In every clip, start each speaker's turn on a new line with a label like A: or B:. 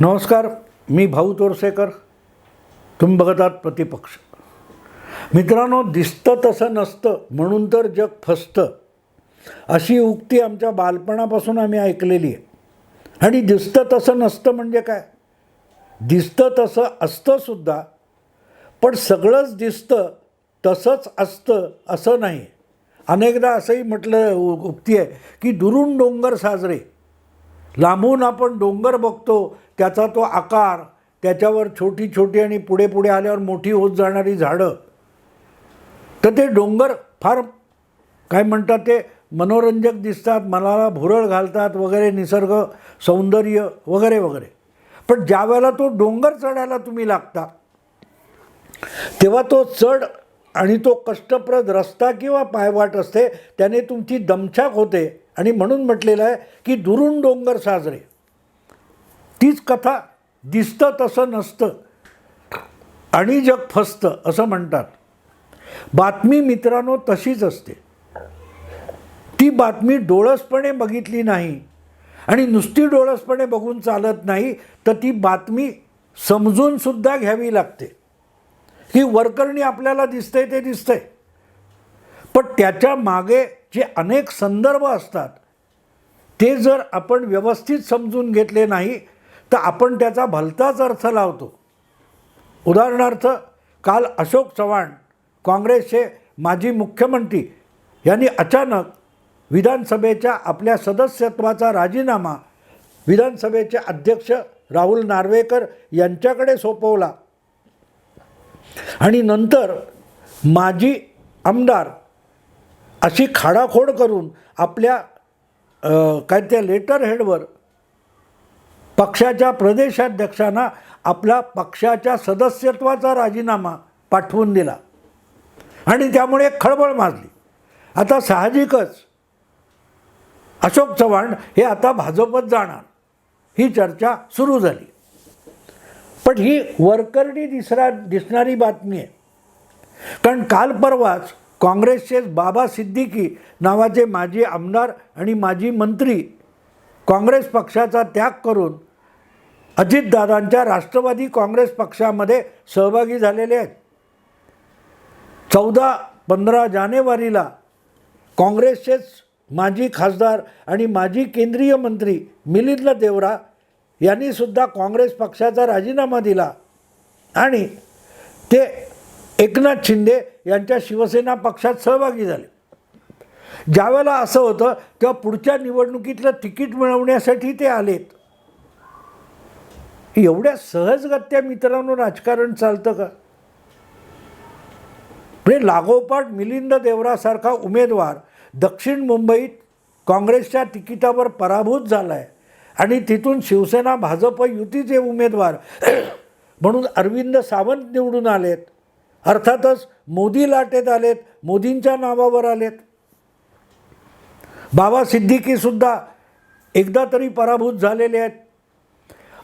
A: नमस्कार मी भाऊ तोरसेकर. तुम्ही बघत आहात प्रतिपक्ष. मित्रांनो दिसतं तसं नसतं म्हणून तर जग फसतं. अशी उक्ती आमच्या बालपणापासून आम्ही ऐकलेली आहे. आणि दिसतं तसं नसतं म्हणजे काय? दिसतं तसं असतंसुद्धा पण सगळंच दिसतं तसंच असतं असं नाही. अनेकदा असंही म्हटलं उ- उक्ती आहे की दुरून डोंगर साजरे. लांबून आपण डोंगर बघतो त्याचा तो आकार त्याच्यावर छोटी छोटी आणि पुढे पुढे आल्यावर मोठी होत जाणारी झाडं. तर ते डोंगर फार काय म्हणतात ते मनोरंजक दिसतात मनाला भुरळ घालतात वगैरे निसर्ग सौंदर्य वगैरे वगैरे. पण ज्या वेळेला तो डोंगर चढायला तुम्ही लागता तेव्हा तो चढ आणि तो कष्टप्रद रस्ता किंवा पायवाट असते त्याने तुमची दमछाक होते. आणि म्हणून म्हटलेलं आहे की दुरून डोंगर साजरे. तीच कथा दिसतं तसं नसतं. आणि जग फसतं असं म्हणतात. बातमी मित्रांनो तशीच असते. ती बातमी डोळसपणे बघितली नाही आणि नुसती डोळसपणे बघून चालत नाही तर ती बातमी समजून सुद्धा घ्यावी लागते. ही वरकरणी आपल्याला दिसतंय ते दिसतंय. पण त्याच्यामागे जे अनेक संदर्भ असतात ते जर आपण व्यवस्थित समजून घेतले नाही तर आपण त्याचा भलताच अर्थ लावतो. उदाहरणार्थ काल अशोक चव्हाण काँग्रेसचे माजी मुख्यमंत्री यांनी अचानक विधानसभेच्या आपल्या सदस्यत्वाचा राजीनामा विधानसभेचे अध्यक्ष राहुल नार्वेकर यांच्याकडे सोपवला. आणि नंतर माजी आमदार अशी खाडाखोड करून आपल्या काय त्या लेटर हेडवर पक्षाच्या प्रदेशाध्यक्षांना आपला पक्षाच्या सदस्यत्वाचा राजीनामा पाठवून दिला. आणि त्यामुळे एक खळबळ माजली. आता साहजिकच अशोक चव्हाण हे आता भाजपत जाणार. ही चर्चा सुरू झाली. पण ही वरकरणी दिसरा दिसणारी बातमी आहे. कारण काल परवाच काँग्रेसचे बाबा सिद्दीकी नावाचे माजी आमदार आणि माजी मंत्री काँग्रेस पक्षाचा त्याग करून अजितदादांच्या राष्ट्रवादी काँग्रेस पक्षामध्ये सहभागी झालेले आहेत. चौदा पंधरा जानेवारीला काँग्रेसचेच माजी खासदार आणि माजी केंद्रीय मंत्री मिलिंद देवरा यांनी सुद्धा काँग्रेस पक्षाचा राजीनामा दिला. आणि ते एकनाथ शिंदे यांच्या शिवसेना पक्षात सहभागी झाले. ज्यावेळेला असं होतं तेव्हा पुढच्या निवडणुकीतलं तिकीट मिळवण्यासाठी ते आलेत. एवढ्या सहजगत्या मित्रांनो राजकारण चालतं का? म्हणजे लागोपाठ मिलिंद देवरासारखा उमेदवार दक्षिण मुंबईत काँग्रेसच्या तिकिटावर पराभूत झाला आहे आणि तिथून शिवसेना भाजप युतीचे उमेदवार म्हणून अरविंद सावंत निवडून आलेत. अर्थातच मोदी लाटेत आलेत मोदींच्या नावावर आलेत. बाबा सिद्दीकीसुद्धा एकदा तरी पराभूत झालेले आहेत.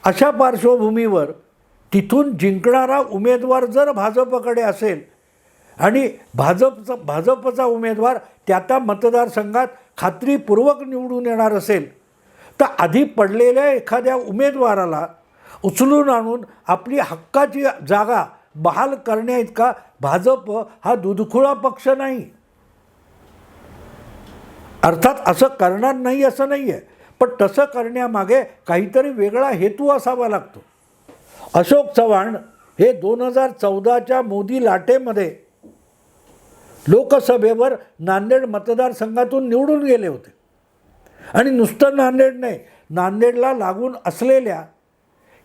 A: अशा पार्श्वभूमीवर तिथून जिंकणारा उमेदवार जर भाजपकडे असेल आणि भाजपचा भाजपचा उमेदवार त्या त्या मतदारसंघात खात्रीपूर्वक निवडून येणार असेल तर आधी पडलेल्या एखाद्या उमेदवाराला उचलून आणून आपली हक्काची जागा बहाल करण्याइतका भाजप हा दुधखुळा पक्ष नाही. अर्थात असं करणार नाही असं नाही आहे पण तसं करण्यामागे काहीतरी वेगळा हेतू असावा लागतो. अशोक चव्हाण हे दोन हजार चौदाच्या मोदी लाटेमध्ये लोकसभेवर नांदेड मतदारसंघातून निवडून गेले होते. आणि नुसतं नांदेड नाही नांदेडला लागून असलेल्या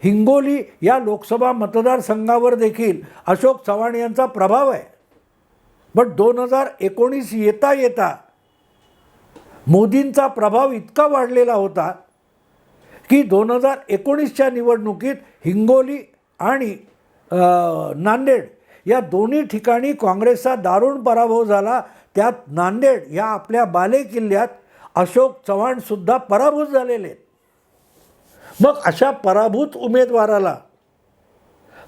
A: हिंगोली या लोकसभा मतदारसंघावर देखील अशोक चव्हाण यांचा प्रभाव आहे. पण दोन हजार एकोणीस येता येता मोदींचा प्रभाव इतका वाढलेला होता की दोन हजार एकोणीसच्या निवडणुकीत हिंगोली आणि नांदेड या दोन्ही ठिकाणी काँग्रेसचा दारुण पराभव झाला. त्यात नांदेड या आपल्या बाले किल्ल्यात अशोक चव्हाणसुद्धा पराभूत झालेले. आहेत मग अशा पराभूत उमेदवाराला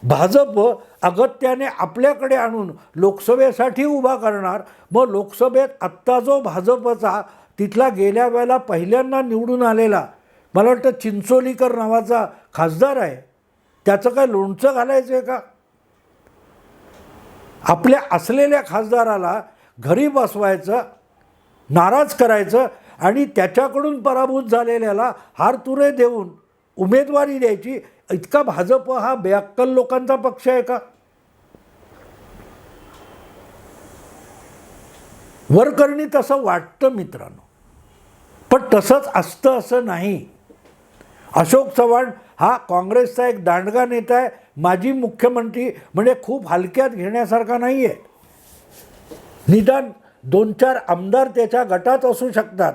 A: भाजप अगत्याने आपल्याकडे आणून लोकसभेसाठी उभा करणार. मग लोकसभेत आत्ता जो भाजपचा तिथला गेल्या वेळेला पहिल्यांदा निवडून आलेला मला वाटतं चिंचोलीकर नावाचा खासदार आहे. त्याचं काय लोणचं घालायचं आहे का? आपल्या असलेल्या खासदाराला घरी बसवायचं नाराज करायचं आणि त्याच्याकडून पराभूत झालेल्याला हारतुरे देऊन उमेदवारी द्यायची इतका भाजप हा बेअक्कल लोकांचा पक्ष आहे का? वरकरणी तसं वाटतं मित्रांनो. पण तसंच असतं असं नाही. अशोक चव्हाण हा काँग्रेसचा एक दांडगा नेता आहे. माजी मुख्यमंत्री म्हणजे खूप हलक्यात घेण्यासारखा नाही आहे निदान दोन चार आमदार त्याच्या गटात असू शकतात.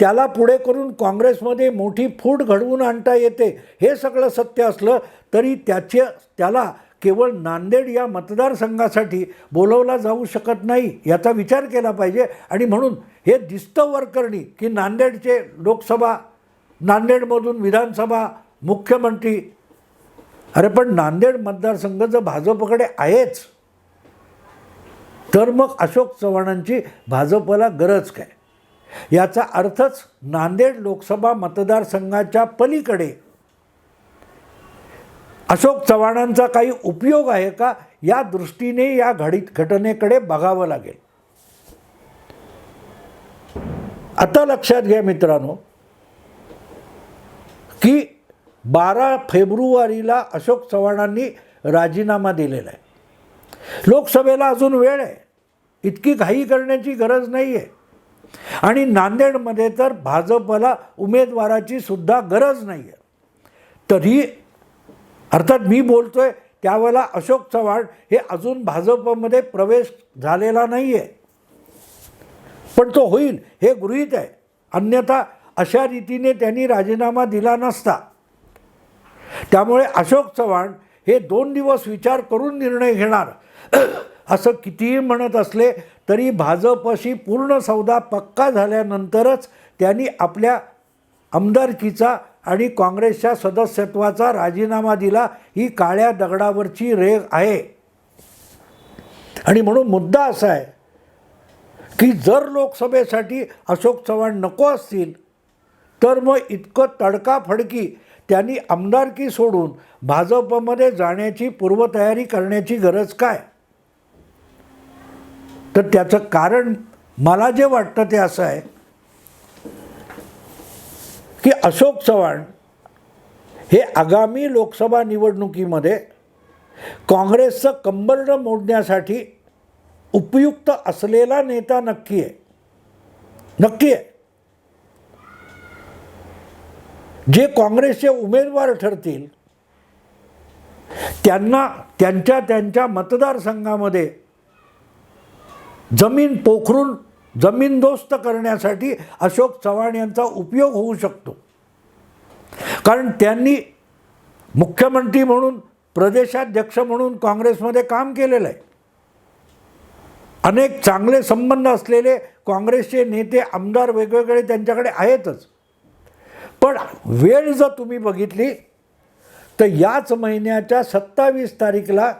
A: त्याला पुढे करून काँग्रेसमध्ये मोठी फूट घडवून आणता येते. हे सगळं सत्य असलं तरी त्याचे त्याला केवळ नांदेड या मतदारसंघासाठी बोलवला जाऊ शकत नाही याचा विचार केला पाहिजे. आणि म्हणून हे दिसतं वरकरणी की नांदेडचे लोकसभा नांदेडमधून विधानसभा मुख्यमंत्री अरे पण नांदेड मतदारसंघ जर भाजपकडे आहेच तर मग अशोक चव्हाणांची भाजपला गरज काय? याचा अर्थच नांदेड लोकसभा मतदारसंघाच्या पलीकडे अशोक चव्हाणांचा काही उपयोग आहे का? या दृष्टीने या घडीत घटनेकडे बघावं लागेल. आता लक्षात घ्या मित्रांनो की बारा फेब्रुवारीला अशोक चव्हाणांनी राजीनामा दिलेला आहे. लोकसभेला अजून वेळ आहे. इतकी घाई करण्याची गरज नाही आहे आणि नांदेडमध्ये तर भाजपला उमेदवाराची सुद्धा गरज नाही आहे तरी अर्थात मी बोलतोय त्यावेळेला अशोक चव्हाण हे अजून भाजपमध्ये प्रवेश झालेला नाही आहे पण तो होईल हे गृहीत आहे. अन्यथा अशा रीतीने त्यांनी राजीनामा दिला नसता. त्यामुळे अशोक चव्हाण हे दोन दिवस विचार करून निर्णय घेणार. असं कितीही म्हणत असले तरी भाजपशी पूर्ण सौदा पक्का झाल्यानंतरच त्यांनी आपल्या आमदारकीचा आणि काँग्रेसच्या सदस्यत्वाचा राजीनामा दिला ही काळ्या दगडावरची रेख आहे. आणि म्हणून मुद्दा असा आहे की जर लोकसभेसाठी अशोक चव्हाण नको असतील तर मग इतकं तडकाफडकी त्यांनी आमदारकी सोडून भाजपमध्ये जाण्याची पूर्वतयारी करण्याची गरज काय? तर त्याचं कारण मला जे वाटतं ते असं आहे की अशोक चव्हाण हे आगामी लोकसभा निवडणुकीमध्ये काँग्रेसचं कंबरडं मोडण्यासाठी उपयुक्त असलेला नेता नक्की आहे. नक्की आहे. जे काँग्रेसचे उमेदवार ठरतील त्यांना त्यांच्या त्यांच्या मतदारसंघामध्ये जमीन पोखरून जमीनदोस्त करण्यासाठी अशोक चव्हाण यांचा उपयोग होऊ शकतो. कारण त्यांनी मुख्यमंत्री म्हणून प्रदेशाध्यक्ष म्हणून काँग्रेसमध्ये काम केलेलं आहे. अनेक चांगले संबंध असलेले काँग्रेसचे नेते आमदार वेगवेगळे त्यांच्याकडे आहेतच. पण वेळ जर तुम्ही बघितली तर याच महिन्याच्या सत्तावीस तारीखला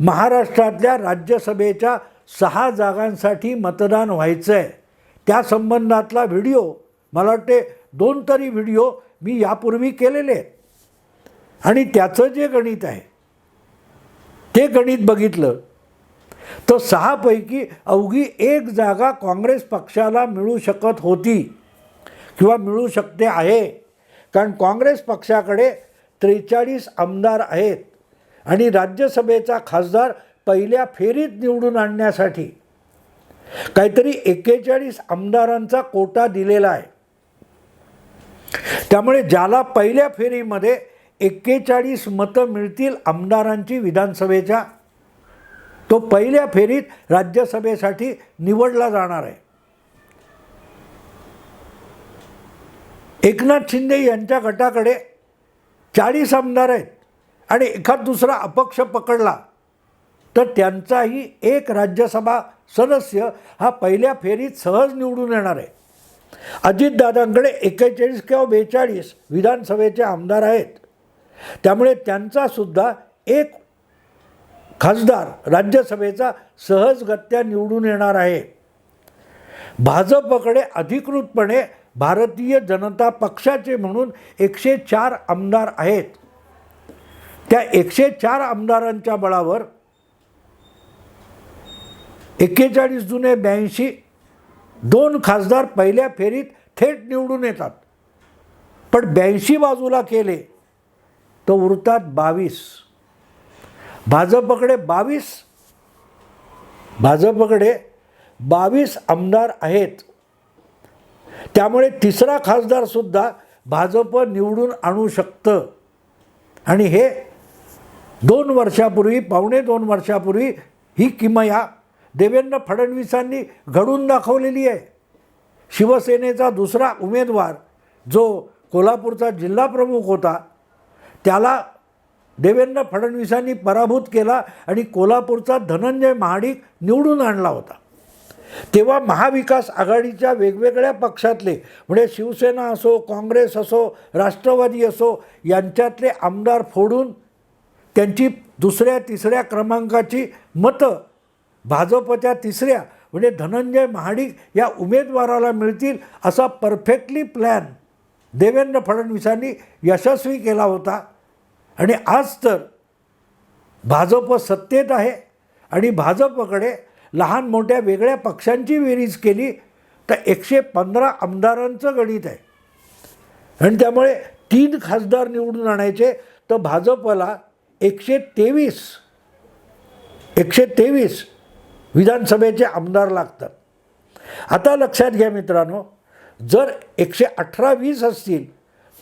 A: महाराष्ट्रातल्या राज्यसभेच्या सहा जागांसाठी मतदान व्हायचं आहे त्या संबंधातला व्हिडिओ मला वाटते दोन तरी व्हिडिओ मी यापूर्वी केलेले आहेत. आणि त्याचं जे गणित आहे ते गणित बघितलं तर सहापैकी अवघी एक जागा काँग्रेस पक्षाला मिळू शकत होती किंवा मिळू शकते आहे. कारण काँग्रेस पक्षाकडे त्रेचाळीस आमदार आहेत आणि राज्यसभेचा खासदार पहिल्या फेरीत निवडून आणण्यासाठी. काहीतरी एक्केचाळीस आमदारांचा कोटा दिलेला आहे. त्यामुळे ज्याला पहिल्या फेरीमध्ये एक्केचाळीस मतं मिळतील आमदारांची विधानसभेच्या तो पहिल्या फेरीत राज्यसभेसाठी निवडला जाणार आहे. एकनाथ शिंदे यांच्या गटाकडे चाळीस आमदार आहेत आणि एखाद दुसरा अपक्ष पकडला. तर त्यांचाही एक राज्यसभा सदस्य हा पहिल्या फेरीत सहज निवडून येणार आहे. अजितदादांकडे एक्केचाळीस किंवा बेचाळीस विधानसभेचे आमदार आहेत. त्यामुळे त्यांचासुद्धा एक खासदार राज्यसभेचा सहजगत्या निवडून येणार आहे. भाजपकडे अधिकृतपणे भारतीय जनता पक्षाचे म्हणून एकशे चार आमदार आहेत. त्या एकशे चार आमदारांच्या बळावर एक्केचाळीस जुने ब्याऐंशी दोन खासदार पहिल्या फेरीत थेट निवडून येतात. पण ब्याऐंशी बाजूला केले तर उरतात बावीस. भाजपकडे बावीस भाजपकडे बावीस आमदार आहेत. त्यामुळे तिसरा खासदारसुद्धा भाजप निवडून आणू शकतं. आणि हे दोन वर्षापूर्वी पावणे दोन वर्षापूर्वी ही किमया देवेंद्र फडणवीसांनी घडून दाखवलेली आहे. शिवसेनेचा दुसरा उमेदवार जो कोल्हापूरचा जिल्हाप्रमुख होता त्याला देवेंद्र फडणवीसांनी पराभूत केला आणि कोल्हापूरचा धनंजय महाडिक निवडून आणला होता. तेव्हा महाविकास आघाडीच्या वेगवेगळ्या पक्षातले म्हणजे शिवसेना असो काँग्रेस असो राष्ट्रवादी असो यांच्यातले आमदार फोडून त्यांची दुसऱ्या तिसऱ्या क्रमांकाची मतं भाजपच्या तिसऱ्या म्हणजे धनंजय महाडिक या उमेदवाराला मिळतील असा परफेक्टली प्लॅन देवेंद्र फडणवीसांनी यशस्वी केला होता. आणि आज तर भाजप सत्तेत आहे आणि भाजपकडे लहान मोठ्या वेगळ्या पक्षांची बेरीज केली तर एकशे पंधरा आमदारांचं गणित आहे. आणि त्यामुळे तीन खासदार निवडून आणायचे तर भाजपला एकशे तेवीस एकशे तेवीस विधानसभेचे आमदार लागतात. आता लक्षात घ्या मित्रांनो जर एकशे अठरा वीस असतील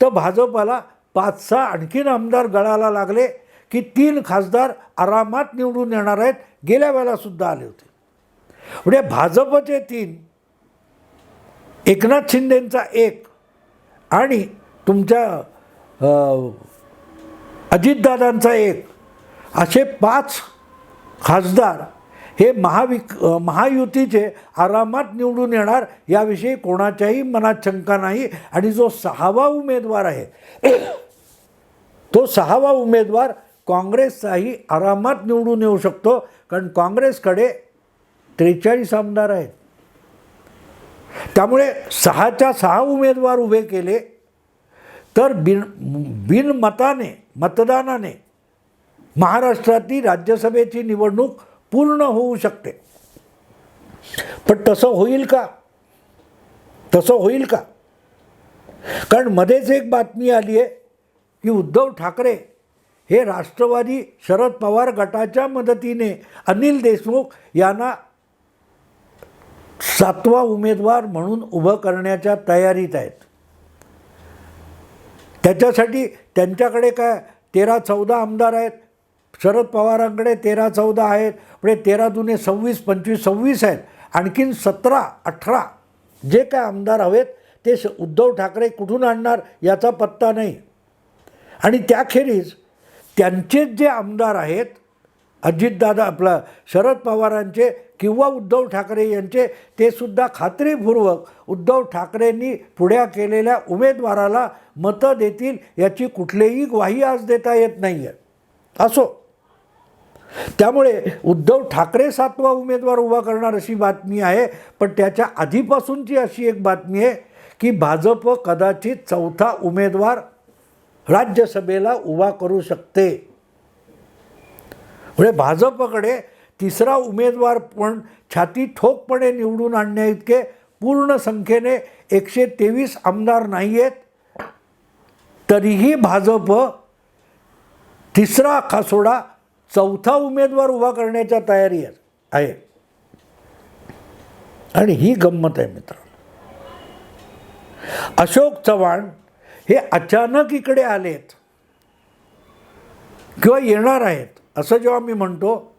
A: तर भाजपाला पाच सहा आणखीन आमदार गळाला लागले की तीन खासदार आरामात निवडून येणार आहेत गेल्या वेळेलासुद्धा आले होते. म्हणजे भाजपचे तीन एकनाथ शिंदेंचा एक आणि तुमच्या अजितदादांचा एक असे पाच खासदार हे महाविक महायुतीचे आरामात निवडून येणार याविषयी कोणाच्याही मनात शंका नाही आणि जो सहावा उमेदवार आहे तो सहावा उमेदवार काँग्रेसचाही आरामात निवडून येऊ शकतो कारण काँग्रेसकडे त्रेचाळीस आमदार आहेत. त्यामुळे सहाच्या सहा उमेदवार उभे केले तर बिन बिनमताने मतदानाने महाराष्ट्रातली राज्यसभेची निवडणूक पूर्ण होऊ शकते. पण तसं होईल का? तसं होईल का? कारण मध्येच एक बातमी आली आहे की उद्धव ठाकरे हे राष्ट्रवादी शरद पवार गटाच्या मदतीने अनिल देशमुख यांना सातवा उमेदवार म्हणून उभं करण्याच्या तयारीत आहेत. त्याच्यासाठी त्यांच्याकडे काय? तेरा चौदा आमदार आहेत. शरद पवारांकडे तेरा चौदा आहेत म्हणजे तेरा दुने सव्वीस पंचवीस सव्वीस आहेत. आणखीन सतरा अठरा जे काय आमदार हवेत ते श उद्धव ठाकरे कुठून आणणार याचा पत्ता नाही. आणि त्याखेरीज त्यांचेच जे आमदार आहेत अजितदादा आपला शरद पवारांचे किंवा उद्धव ठाकरे यांचे ते सुद्धा खात्रीपूर्वक उद्धव ठाकरेंनी पुढ्या केलेल्या उमेदवाराला मतं देतील याची कुठलीही ग्वाही आज देता येत नाही आहे असो. त्यामुळे उद्धव ठाकरे सातवा उमेदवार उभा करणार अशी बातमी आहे. पण त्याच्या आधीपासूनची अशी एक बातमी आहे की भाजप कदाचित चौथा उमेदवार राज्यसभेला उभा करू शकते. म्हणजे भाजपकडे तिसरा उमेदवार पण छाती ठोकपणे निवडून आणण्या इतके पूर्ण संख्येने एकशे तेवीस आमदार नाही आहेत तरीही भाजप तिसरा खासोडा चौथा उमेदवार उभा करण्याच्या तयारी आहे. आणि ही गंमत आहे मित्रांनो. अशोक चव्हाण हे अचानक इकडे आलेत. किंवा येणार आहेत. असं जेव्हा मी म्हणतो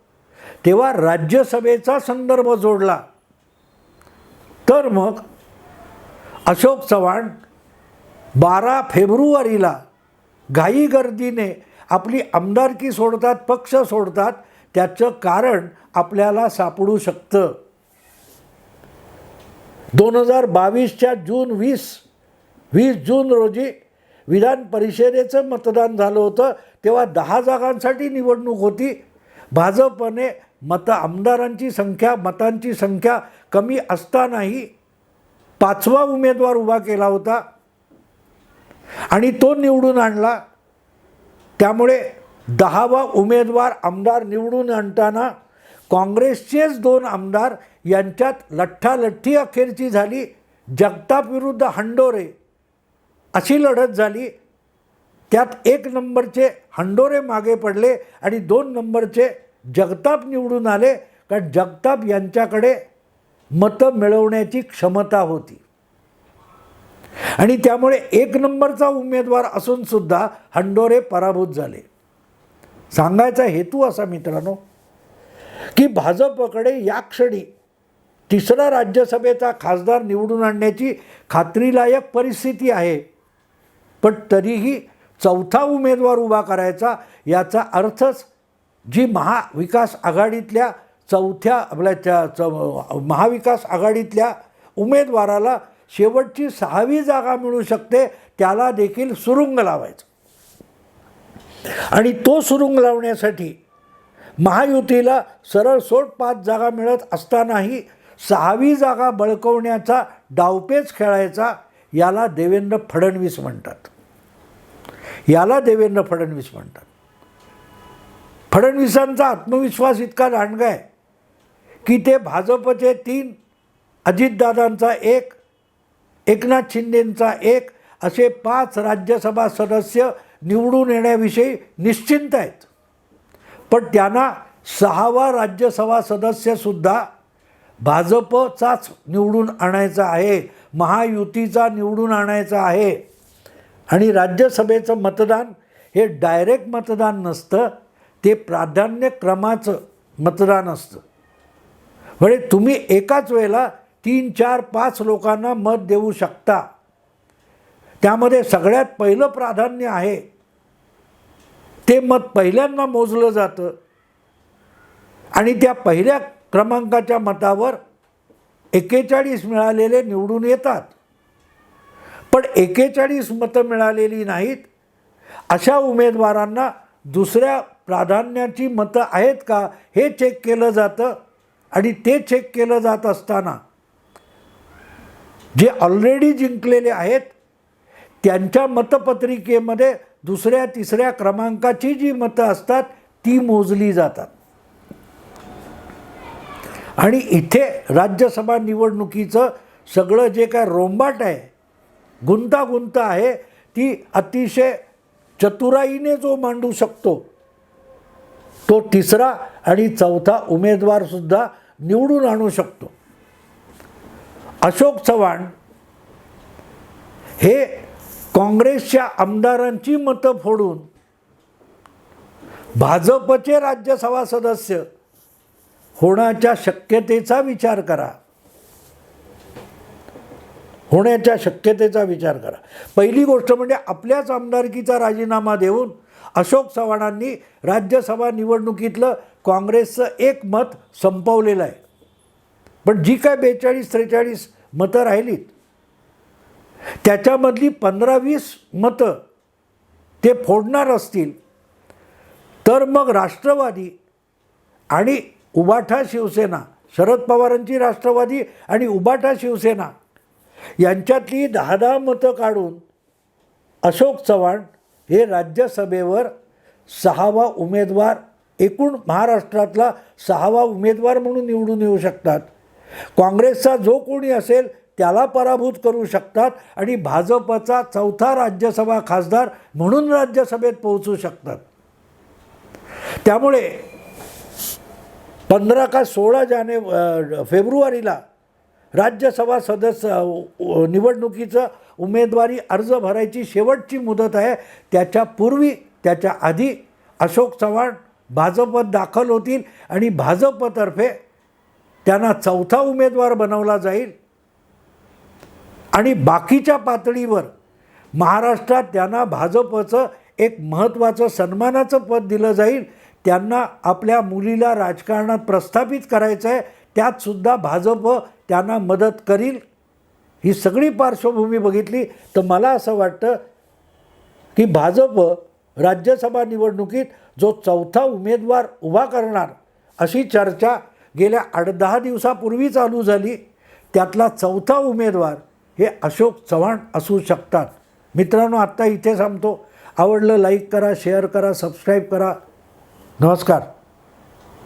A: तेव्हा राज्यसभेचा संदर्भ जोडला. तर मग अशोक चव्हाण बारा फेब्रुवारीला घाई गर्दीने आपली आमदारकी सोडतात पक्ष सोडतात त्याचं कारण आपल्याला सापडू शकतं. दोन हजार बावीसच्या जून वीस वीस जून रोजी विधान परिषदेचं मतदान झालं होतं तेव्हा दहा जागांसाठी निवडणूक होती. भाजपने मत आमदारांची संख्या मतांची संख्या कमी असतानाही पाचवा उमेदवार उभा केला होता. आणि तो निवडून आणला. त्यामुळे दहावा उमेदवार आमदार निवडून आणताना काँग्रेसचेच दोन आमदार यांच्यात लठ्ठालठ्ठी अखेरची झाली. जगताप विरुद्ध हंडोरे अशी लढत झाली. त्यात एक नंबरचे हंडोरे मागे पडले आणि दोन नंबरचे जगताप निवडून आले. कारण जगताप यांच्याकडे मतं मिळवण्याची क्षमता होती. आणि त्यामुळे एक नंबरचा उमेदवार असून सुद्धा हंडोरे पराभूत झाले. सांगायचा हेतू असा मित्रांनो की भाजपकडे या क्षणी तिसरा राज्यसभेचा खासदार निवडून आणण्याची खात्रीलायक परिस्थिती आहे. पण तरीही चौथा उमेदवार उभा करायचा याचा अर्थच जी महाविकास आघाडीतल्या चौथ्या आपल्या चौ महाविकास आघाडीतल्या उमेदवाराला शेवटची सहावी जागा मिळू शकते त्याला देखील सुरुंग लावायचं. आणि तो सुरुंग लावण्यासाठी महायुतीला सरळ सोड पाच जागा मिळत असतानाही सहावी जागा बळकवण्याचा डावपेच खेळायचा याला देवेंद्र फडणवीस म्हणतात. याला देवेंद्र फडणवीस म्हणतात. फडणवीसांचा आत्मविश्वास इतका दांडगा आहे की ते भाजपचे तीन अजितदादांचा एक एकनाथ शिंदेंचा एक असे पाच राज्यसभा सदस्य निवडून येण्याविषयी निश्चिंत आहेत. पण त्यांना सहावा राज्यसभा सदस्यसुद्धा भाजपचाच निवडून आणायचा आहे महायुतीचा निवडून आणायचा आहे. आणि राज्यसभेचं मतदान हे डायरेक्ट मतदान नसतं ते प्राधान्यक्रमाचं मतदान असतं. म्हणजे तुम्ही एकाच वेळेला तीन चार पाच लोकांना मत देऊ शकता. त्यामध्ये सगळ्यात पहिलं प्राधान्य आहे. ते मत पहिल्यांदा मोजलं जातं. आणि त्या पहिल्या क्रमांकाच्या मतावर एकेचाळीस मिळालेले निवडून येतात. पण एकेचाळीस मतं मिळालेली नाहीत. अशा उमेदवारांना दुसऱ्या प्राधान्याची मतं आहेत का हे चेक केलं जातं. आणि ते चेक केलं जात असताना जे ऑलरेडी जिंकलेले आहेत त्यांच्या मतपत्रिकेमध्ये दुसऱ्या तिसऱ्या क्रमांकाची जी मतं असतात ती मोजली जातात. आणि इथे राज्यसभा निवडणुकीचं सगळं जे काय रोंबाट आहे गुंतागुंत आहे ती अतिशय चतुराईने जो मांडू शकतो तो तिसरा आणि चौथा उमेदवारसुद्धा निवडून आणू शकतो. अशोक चव्हाण हे काँग्रेसच्या आमदारांची मतं फोडून भाजपचे राज्यसभा सदस्य होण्याच्या शक्यतेचा विचार करा. होण्याच्या शक्यतेचा विचार करा. पहिली गोष्ट म्हणजे आपल्याच आमदारकीचा राजीनामा देऊन अशोक चव्हाणांनी राज्यसभा निवडणुकीतलं काँग्रेसचं एक मत संपवलेलं आहे. पण जी काय बेचाळीस त्रेचाळीस मतं राहिलीत त्याच्यामधली पंधरा वीस मतं ते फोडणार असतील तर मग राष्ट्रवादी आणि उबाठा शिवसेना शरद पवारांची राष्ट्रवादी आणि उबाठा शिवसेना यांच्यातली दहा दहा मतं काढून अशोक चव्हाण हे राज्यसभेवर सहावा उमेदवार एकूण महाराष्ट्रातला सहावा उमेदवार म्हणून निवडून येऊ शकतात. काँग्रेसचा जो कोणी असेल त्याला पराभूत करू शकतात आणि भाजपचा चौथा राज्यसभा खासदार म्हणून राज्यसभेत पोहोचू शकतात. त्यामुळे पंधरा का सोळा जाने फेब्रुवारीला राज्यसभा सदस्य निवडणुकीचं उमेदवारी अर्ज भरायची शेवटची मुदत आहे. त्याच्यापूर्वी त्याच्या आधी अशोक चव्हाण भाजपत दाखल होतील आणि भाजपतर्फे त्यांना चौथा उमेदवार बनवला जाईल. आणि बाकीच्या पातळीवर महाराष्ट्रात त्यांना भाजपचं एक महत्त्वाचं सन्मानाचं पद दिलं जाईल. त्यांना आपल्या मुलीला राजकारणात प्रस्थापित करायचं आहे. त्यातसुद्धा भाजप त्यांना मदत करील. ही सगळी पार्श्वभूमी बघितली तर मला असं वाटतं की भाजप राज्यसभा निवडणुकीत जो चौथा उमेदवार उभा करणार अशी चर्चा गेल्या आठ दहा दिवसापूर्वी चालू झाली. त्यातला चौथा उमेदवार हे अशोक चव्हाण असू शकतात. मित्रांनो आत्ता इथे थांबतो. आवडलं लाईक करा शेअर करा सबस्क्राईब करा. नमस्कार.